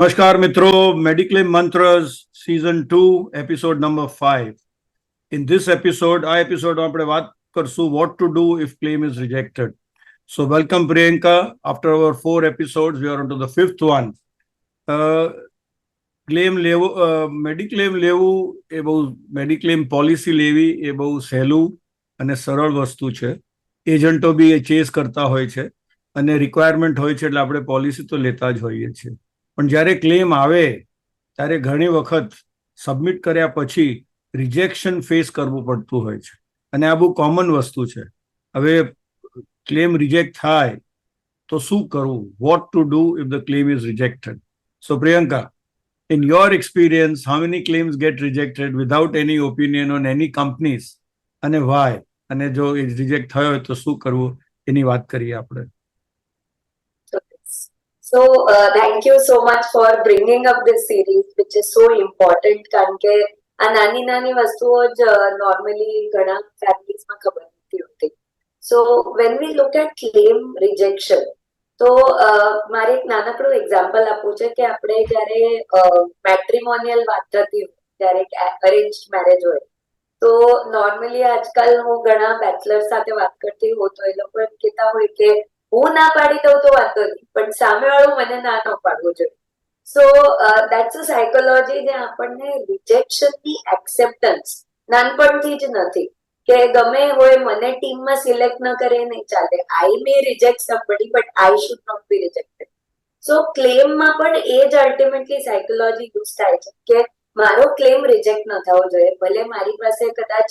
નમસ્કાર મિત્રો mediclaim મંત્રસ season two episode number five in this episode આ એપિસોડ આપણે વાત કરશું what to do if claim is rejected so welcome Priyanka after our four episode we are on to the fifth one claim લેવું mediclaim લેવું એ બહુ mediclaim policy લેવી એ બહુ સહેલું અને સરળ વસ્તુ છે. એજન્ટો બી એ ચેસ કરતા હોય છે અને રિક્વાયરમેન્ટ હોય છે એટલે આપણે પોલિસી તો લેતા જ હોઈએ છીએ. પણ જ્યારે ક્લેમ આવે, ત્યારે ઘણી વખત સબમિટ કર્યા પછી રિજેક્શન ફેસ કરવું પડતું હોય છે. અને આ બહુ કોમન વસ્તુ છે. હવે ક્લેમ રિજેક્ટ થાય, તો શું કરવું? What to do if the claim is rejected so Priyanka in your experience, how many claims get rejected without any opinion on any companies? અને why? અને જો એ રિજેક્ટ થયો હોય તો શું કરવું? એની વાત કરીએ આપણે. So uh, thank you so much for bringing up this series, which is so important. કારણ કે આ નાની નાની વસ્તુઓ જ નોર્મલી ઘણા ફેમિલીઝમાં ખબર નથી હોતી so when we look at claim rejection તો મારે એક નાનકડું એક્ઝામ્પલ આપવું છે કે આપણે જ્યારે મેટ્રિમોનિયલ વાત થતી હોય ત્યારે અરેન્જ મેરેજ હોય તો નોર્મલી આજકાલ હું ઘણા બેચલર સાથે વાત કરતી હોઉં તો એ લોકો એમ કહેતા હોય કે હું ના પાડી દઉં તો વાંધો નહીં, પણ સામેવાળું મને ના ન પાડવું જોઈએ. સો દેટ્સ અ સાયકોલોજી જે આપણને રિજેક્શનની એક્સેપ્ટન્સ નાનપણથી જ નથી. કે ગમે હોય મને ટીમમાં સિલેક્ટ ન કરે, નહીં ચાલે. I may reject somebody but I should not be rejected so ક્લેમમાં પણ એ જ અલ્ટિમેટલી સાયકોલોજી યુઝ થાય છે કે મારો ક્લેમ રિજેક્ટ ન થવો જોઈએ. ભલે મારી પાસે કદાચ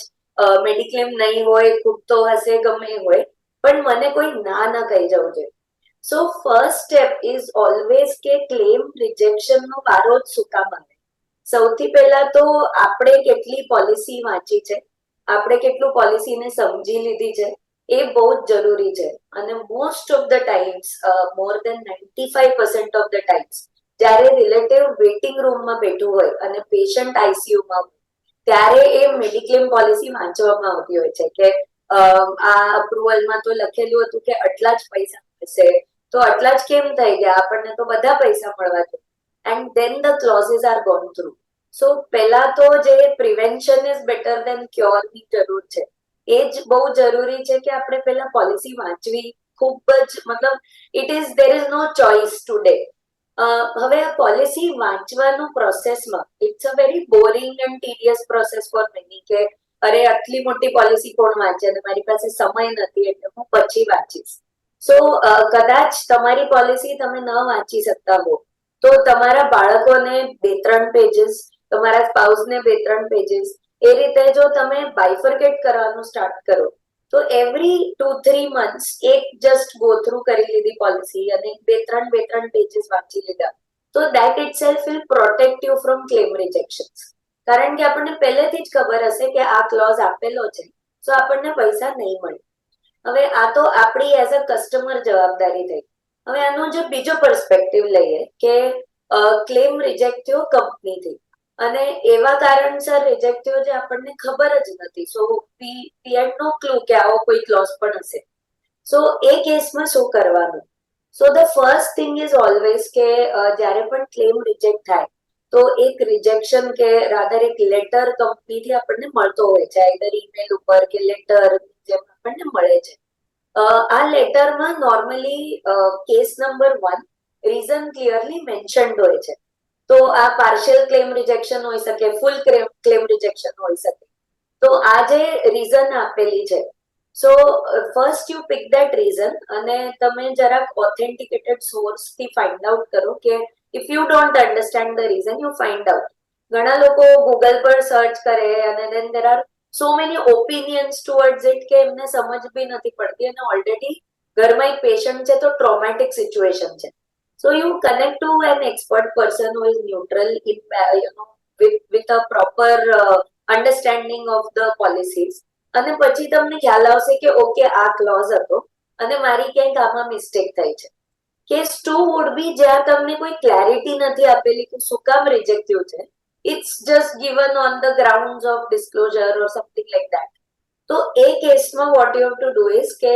મેડિક્લેમ નહીં હોય ખૂટતો હશે, ગમે હોય પણ મને કોઈ ના ન કહી જવું જોઈએ. So first step is always કે ક્લેમ રિજેક્શન નો વારો જ સુકા બને સૌથી પહેલા તો આપણે કેટલી પોલિસી વાંચી છે? આપણે કેટલું પોલિસીને સમજી લીધી છે? એ બહુ જ જરૂરી છે. અને most of the times more than ninety five percent of the times જ્યારે રિલેટિવ વેઇટિંગ રૂમમાં બેઠું હોય અને પેશન્ટ આઈસીયુમાં હોય, ત્યારે એ મેડિક્લેમ પોલિસી વાંચવામાં આવતી હોય છે કે આ અપ્રુવલમાં તો લખેલું હતું કે આટલા જ પૈસા મળશે. તો આટલા જ કેમ થઈ ગયા? આપણને તો બધા પૈસા મળવા છે and then the clauses are gone through so પહેલા તો જે પ્રિવેન્શન ઇઝ બેટર દેન ક્યોરની જરૂર છે. એ જ બહુ જરૂરી છે કે આપણે પહેલા પોલિસી વાંચવી. ખૂબ જ, મતલબ it is there is no choice today હવે આ પોલિસી વાંચવાનું પ્રોસેસમાં it's a very boring and tedious process for many કે અરે, આટલી મોટી પોલિસી કોણ વાંચે? અને મારી પાસે સમય નથી, એટલે હું પછી વાંચીશ. સો કદાચ તમારી પોલિસી તમે ન વાંચી શકતા હો. તો તમારા બાળકોને બે ત્રણ પેજીસ તમારા સ્પાઉસને બે ત્રણ પેજીસ એ રીતે જો તમે બાયફર્કેટ કરવાનું સ્ટાર્ટ કરો, તો એવરી ટુ થ્રી મંથ્સ એક જસ્ટ ગો થ્રુ કરી લીધી પોલિસી અને બે ત્રણ બે ત્રણ પેજીસ વાંચી લીધા. તો that itself will protect you from claim rejections કારણ કે આપણને પહેલેથી જ ખબર હશે કે આ ક્લોઝ આપેલો છે. તો આપણને પૈસા નહીં મળે. હવે આ તો આપણી એઝ અ કસ્ટમર જવાબદારી થઈ. હવે આનો જે બીજો પર્સપેક્ટિવ લઈએ કે ક્લેમ રિજેક્ટ થયો કંપનીથી. અને એવા કારણસર રિજેક્ટ થયો જે આપણને ખબર જ નથી. સો વી વી નો ક્લુ કે આવો કોઈ ક્લોઝ પણ હશે. સો એ કેસમાં શું કરવાનું? So the first thing is always કે જ્યારે પણ ક્લેમ રિજેક્ટ થાય તો એક રિજેક્શન કે રાધર એક લેટર કંપનીથી આપણને મળતો હોય છે આઈધર ઈમેલ ઉપર કે લેટર જેમ આપણને મળે છે. આ લેટરમાં normally case number one reason clearly mentioned હોય છે. તો આ પાર્શિયલ ક્લેમ રિજેક્શન હોઈ શકે ફૂલ ક્લેમ રિજેક્શન હોઈ શકે. તો આ જે રીઝન આપેલી છે. So first you pick that reason અને તમે જરાક ઓથેન્ટિકેટેડ સોર્સથી ફાઇન્ડ આઉટ કરો કે if you don't understand the reason you find out ઘણા લોકો ગૂગલ પર સર્ચ કરે અને then there are so many opinions towards it કે એમને સમજ બી નથી પડતી અને ઓલરેડી ઘરમાં એક પેશન્ટ છે તો ટ્રોમેટિક સિચ્યુએશન છે. So you connect to an expert person who is neutral you know with a proper understanding of the policies અને પછી તમને ખ્યાલ આવશે કે ઓકે આ ક્લોઝ હતો અને મારી ક્યાંક આમાં મિસ્ટેક થઈ છે. કેસ ટુ વુડ બી જ્યાં તમને કોઈ ક્લેરિટી નથી આપેલી કે શું કામ રિજેક્ટ થયું છે. It's just given on the ground of disclosure or something like that તો એ કેસમાં what you to do is કે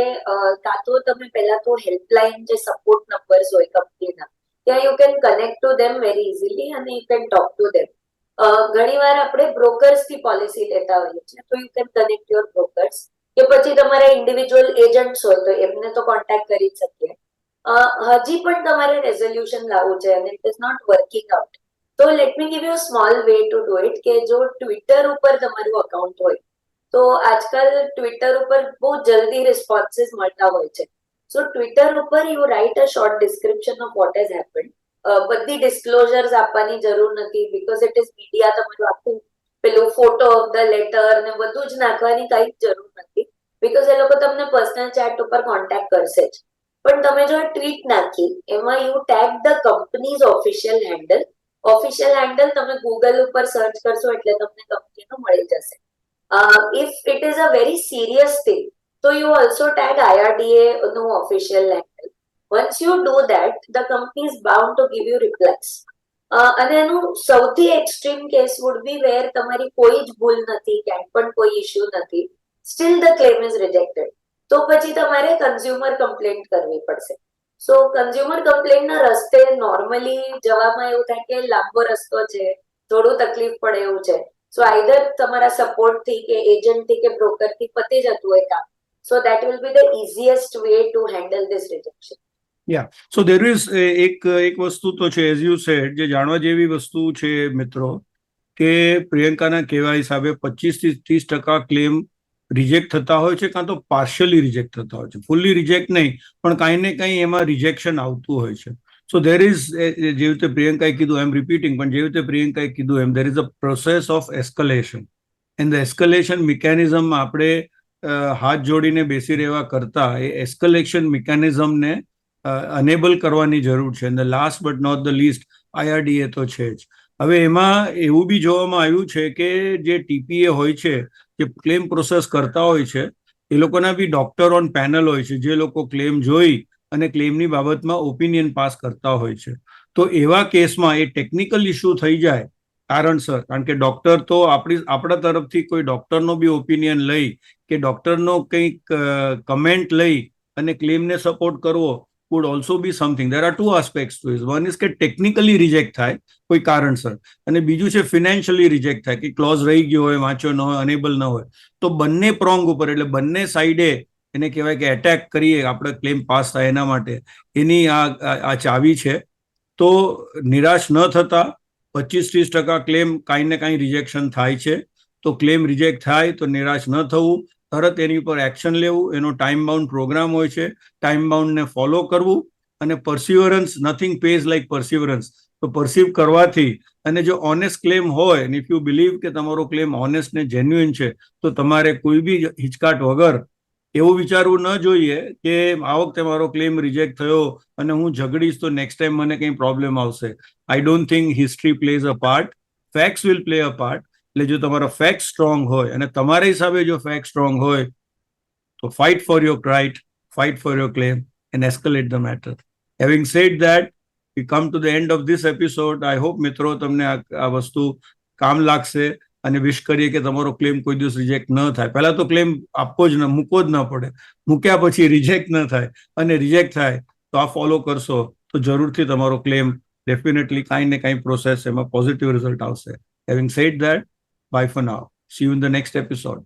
કાં તો તમે પહેલા તો હેલ્પલાઇન જે સપોર્ટ નંબર્સ હોય કંપનીના, ત્યાં you can connect to them very easily અને you can talk to them ઘણી વાર આપણે બ્રોકર્સથી પોલિસી લેતા હોઈએ છીએ, તો you can connect your brokers કે પછી તમારા ઇન્ડિવિજ્યુઅલ એજન્ટ્સ હોય તો એમને તો કોન્ટેક્ટ કરી જ શકીએ. હજી પણ તમારે રેઝોલ્યુશન લાવવું છે અને it is not working out તો let me give you small way to do it કે જો ટ્વિટર ઉપર તમારું અકાઉન્ટ હોય, તો આજકાલ ટ્વિટર ઉપર બહુ જલ્દી રિસ્પોન્સીસ મળતા હોય છે. સો ટ્વિટર ઉપર you write a short description of what has happened બધી ડિસ્ક્લોઝર્સ આપવાની જરૂર નથી બીકોઝ ઇટ ઇઝ મીડિયા તમારું આખું પેલું ફોટો ઓફ ધ લેટર ને બધું જ નાખવાની કઈ જરૂર નથી બીકોઝ એ લોકો તમને પર્સનલ ચેટ ઉપર કોન્ટેક્ટ કરશે જ. પણ તમે જો ટ્વીટ નાખી, એમાં you tag the company's official handle official handle તમે ગૂગલ ઉપર સર્ચ કરશો એટલે તમને કંપનીનું મળી જશે. If it is a very serious thing તો યુ ઓલ્સો ટેગ આઈઆરડીએ નું official handle once you do that the company is bound to give you replies અને એનું સૌથી extreme case would be where તમારી કોઈ જ ભૂલ નથી, ક્યાંય પણ કોઈ ઇશ્યુ નથી still the claim is rejected તો પછી તમારે કન્ઝ્યુમર કમ્પ્લેન્ટ કરવી પડશે. સો કન્ઝ્યુમર કમ્પ્લેન્ટના રસ્તે નોર્મલી જવામાં એવું થાય કે લાંબો રસ્તો છે, થોડું તકલીફ પડે એવું છે. સો આઈધર તમારા સપોર્ટથી કે એજન્ટથી કે બ્રોકરથી પતી જતું હોય કામ. So that will be the easiest way to handle this rejection so there is એક એક વસ્તુ તો છે એઝ યુ સેડ જે જાણવા જેવી વસ્તુ છે, મિત્રો, કે પ્રિયંકાના કહેવા હિસાબે પચીસથી ત્રીસ ટકા ક્લેમ રિજેક્ટ થતા હોય છે, કાં તો પાર્શિયલી રિજેક્ટ થતા હોય છે. ફૂલ્લી રિજેક્ટ નહીં, પણ કાંઈ ને કાંઈ એમાં રિજેક્શન આવતું હોય છે. સો ધેર ઇઝ જેવી રીતે પ્રિયંકાએ કીધું એમ રિપીટિંગ પણ જેવી રીતે પ્રિયંકાએ કીધું એમ there is a process of escalation and the escalation mechanism આપણે હાથ જોડીને બેસી રહેવા કરતા, એ એસ્કલેશન મિકેનિઝમને અનેબલ કરવાની જરૂર છે. અને last but not the least IRDA તો છે જ. હવે એમાં એવું બી જોવામાં આવ્યું છે કે જે ટીપીએ હોય છે, જે ક્લેમ પ્રોસેસ કરતા હોય છે, એ લોકોના બી ડોક્ટર ઓન પેનલ હોય છે, જે લોકો ક્લેમ જોઈ અને ક્લેમની બાબતમાં ઓપિનિયન પાસ કરતા હોય છે. તો એવા કેસમાં એ ટેકનિકલ ઇસ્યુ થઈ જાય, કારણસર. કારણ કે ડોક્ટર તો આપણી, આપણા તરફથી કોઈ ડોક્ટરનો બી ઓપિનિયન લઈ કે ડોક્ટરનો કંઈક કમેન્ટ લઈ અને ક્લેમને સપોર્ટ કરવો would also be something. There are two aspects to it one is કે ટેકનિકલી રિજેક્ટ થાય કોઈ કારણસર. અને બીજું છે ફિનાન્શિયલી રિજેક્ટ થાય કે ક્લોઝ રહી ગયો હોય, વાંચ્યો ન હોય અનેબલ ન હોય. તો બંને પ્રોંગ ઉપર એટલે બંને સાઈડે એને કહેવાય કે એટેક કરીએ, આપણે ક્લેમ પાસ થાય એના માટે. એની આ આ ચાવી છે. તો નિરાશ ન થતા પચીસ ત્રીસ ટકા ક્લેમ કાંઈ ને કાંઈ રિજેક્શન થાય છે. તો ક્લેમ રિજેક્ટ થાય તો નિરાશ ન થવું. તરત એની ઉપર એક્શન લેવું, એનો ટાઈમ બાઉન્ડ પ્રોગ્રામ હોય છે ટાઈમ બાઉન્ડને ફોલો કરવું અને perseverance nothing pays like perseverance તો પરસીવ કરવાથી અને જો ઓનેસ્ટ ક્લેમ હોય ઇફ યુ બિલીવ કે તમારો ક્લેમ ઓનેસ્ટ ને જેન્યુઇન છે, તો તમારે કોઈ બી હિચકાટ વગર એવું વિચારવું ન જોઈએ કે આ વખતે મારો ક્લેમ રિજેક્ટ થયો અને હું ઝઘડીશ તો નેક્સ્ટ ટાઈમ મને કંઈ પ્રોબ્લેમ આવશે. I don't think history plays a part facts will play a part એટલે જો તમારો ફેક્ટ સ્ટ્રોંગ હોય અને તમારા હિસાબે જો ફેક્ટ સ્ટ્રોંગ હોય, તો fight for your right fight for your claim and escalate the matter having said that we come to the end of this episode I hope મિત્રો, તમને આ આ વસ્તુ કામ લાગશે અને વિશ કરીએ કે તમારો ક્લેમ કોઈ દિવસ રિજેક્ટ ન થાય. પહેલાં તો ક્લેમ આપવો જ ન, મૂકવો જ ન પડે. મૂક્યા પછી રિજેક્ટ ન થાય. અને રિજેક્ટ થાય, તો આ ફોલો કરશો, તો જરૂરથી તમારો ક્લેમ ડેફિનેટલી કાંઈ ને કાંઈ પ્રોસેસ એમાં પોઝિટિવ રિઝલ્ટ આવશે. Having said that Bye for now. See you in the next episode.